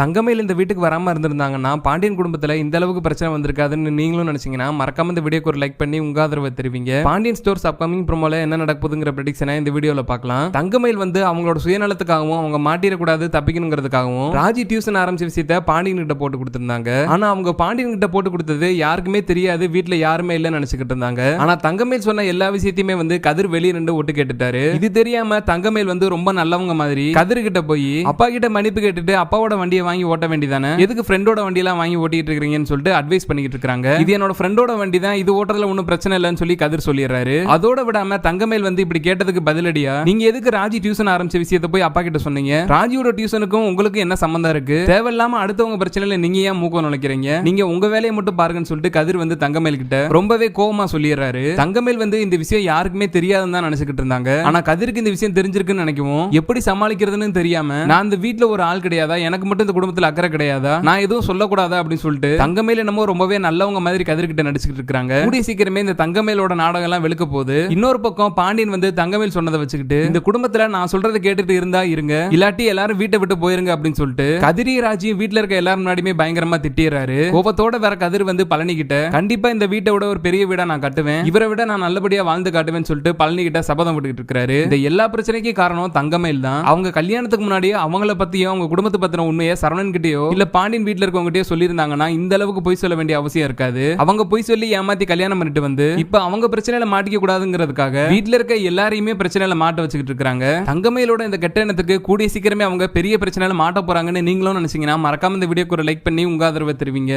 தங்கமேல் இந்த வீட்டுக்கு வராமல் இருந்திருந்தாங்கன்னா பாண்டியன் குடும்பத்தில் இந்த அளவுக்கு பிரச்சனை வந்திருக்காதுன்னு நீங்களும் நினைச்சீங்கன்னா மறக்காம இந்த வீடியோக்கு ஒரு லைக் பண்ணி உங்க ஆதரவை தெரிவிங்க. பாண்டியன் ஸ்டோர்ஸ் அப்கமிங் ப்ரோமோல என்ன நடக்குதுங்கிற ப்ரெடிக்ஷனை இந்த வீடியோவில் பார்க்கலாம். தங்கமயில் வந்து அவங்களோட சுயநலத்துக்காகவும் அவங்க மாட்டிடக்கூடாது தப்பிக்கணுங்கிறதுக்காகவும் ராஜி டியூஷன் ஆரம்பிச்ச விஷயத்த பாண்டியன் கிட்ட போட்டு கொடுத்துருந்தாங்க. ஆனா அவங்க பாண்டியன் கிட்ட போட்டு கொடுத்தது யாருக்குமே தெரியாது வீட்டில் யாருமே இல்லைன்னு நினைச்சுக்கிட்டு இருந்தாங்க. ஆனா தங்கமேல் சொன்ன எல்லா விஷயத்தையுமே வந்து கதிர் வெளியே நின்று ஒட்டு கேட்டுட்டாரு. இது தெரியாம தங்கமேல் வந்து ரொம்ப நல்லவங்க மாதிரி கதிர் கிட்ட போய் அப்பா கிட்ட மன்னிப்பு கேட்டுட்டு அப்பாவோட வண்டியை வாங்கி ஓட்ட வேண்டியதானே எதுக்கு ஃப்ரெண்டோட வண்டியெல்லாம் வாங்கி ஓட்டிட்டு இருக்கீங்கன்னு சொல்லிட்டு அட்வைஸ் பண்ணிட்டு இருக்காங்க? இது என்னோட ஃப்ரெண்டோட வண்டி தான் இது ஓட்டுறதுல ஒன்றும் பிரச்சனை இல்லைன்னு சொல்லி கதிர் சொல்லிடுறாரு. அதோட விடாம தங்கமேல் வந்து இப்படி கேட்டதுக்கு பதிலடியா? நீங்க எதுக்கு ராஜி டியூஷன் ஆரம்பிச்ச விஷயத்தை போய் அப்பா கிட்ட சொன்னீங்க? ராஜியோட டியூஷனுக்கும் உங்களுக்கு என்ன சம்பந்தம் இருக்கு? தேவையில்லாம அடுத்தவங்க பிரச்சனையில நீங்க ஏன் மூக்கம் நுழைக்கிறீங்க? நீங்க உங்க வேலையை மட்டும் பாருங்கன்னு சொல்லிட்டு கதிர் வந்து தங்கமேல் கிட்ட ரொம்பவே கோவமா சொல்லிடுறாரு. தங்கமேல் வந்து இந்த விஷயம் யாருக்குமே தெரியாதுன்னு தான் நினைச்சுக்கிட்டு இருந்தாங்க. ஆனா கதிருக்கு இந்த விஷயம் தெரிஞ்சிருக்குன்னு நினைக்கவும் எப்படி சமாளிக்கிறதுன்னு தெரியாம நான் இந்த வீட்டுல ஒரு ஆள் கிடையாதா? எனக்கு மட்டும் இந்த குடும்பத்துல அக்கறை கிடையாதா? நான் எதுவும் சொல்லக்கூடாதா அப்படின்னு சொல்லிட்டு தங்கமேல் என்னமோ ரொம்பவே நல்லவங்க மாதிரி கதிர்கிட்ட நடிச்சுக்கிட்டு இருக்காங்க கூடிய சீக்கிரமே இந்த தங்கமேலோட நாடகம் எல்லாம் வெளுக்க போகுது. இன்னொரு பக்கம் பாண்டியன் வந்து தங்கமேல் சொன்னதை வச்சுக்கிட்டு இந்த குடும்பத்துல நான் சொல்றதை கேட்டுட்டு இருந்தா இருங்க. இல்லாட்டி எல்லாரும் வீட்டை விட்டு போயிருங்க அப்படின்னு சொல்லிட்டு கதிரி ராஜியும் வீட்ல இருக்க எல்லாரும் முன்னாடியுமே பயங்கரமா திட்டிடுறாரு. கோபத்தோட வேற கதிர் வந்து பழனி கிட்ட கண்டிப்பா இந்த வீட்டை விட ஒரு பெரிய வீடா நான் கட்டுவேன். இவரை விட நான் நல்லபடியா வாழ்ந்து காட்டுவேன்னு சொல்லிட்டு பழனி கிட்ட சபதம் விட்டுக்கிட்டு இருக்காரு இந்த எல்லா பிரச்சனைக்கும் காரணம் தங்கமேல் தான். அவங்க கல்யாணத்துக்கு முன்னாடியே அவங்கள பத்தியும் அவங்க குடும்பத்தை பத்தின உண்மையை சரவணன் கிட்டயோ இல்ல பாண்டியன் வீட்ல இருக்கவங்ககிட்டயோ சொல்லியிருந்தாங்கன்னா இந்த அளவுக்கு பொய் சொல்ல வேண்டிய அவசியம் இருக்காது. அவங்க பொய் சொல்லி ஏமாத்தி கல்யாணம் பண்ணிட்டு வந்து இப்ப அவங்க பிரச்சனையில மாட்டிக்க கூடாதுங்கிறதுக்காக வீட்ல இருக்க எல்லாரையுமே பிரச்சனையில மாட்ட வச்சுக்கிட்டு இருக்காங்க தங்கமையிலோட இந்த கெட்ட எண்ணத்துக்கு கூடிய சீக்கிரமே அவங்க பெரிய பிரச்சனையில மாட்ட போறாங்கன்னு நீங்களும் நினைச்சீங்கன்னா மறக்காம இந்த வீடியோக்கு ஒரு லைக் பண்ணி உங்க ஆதரவை தெரிவிங்க.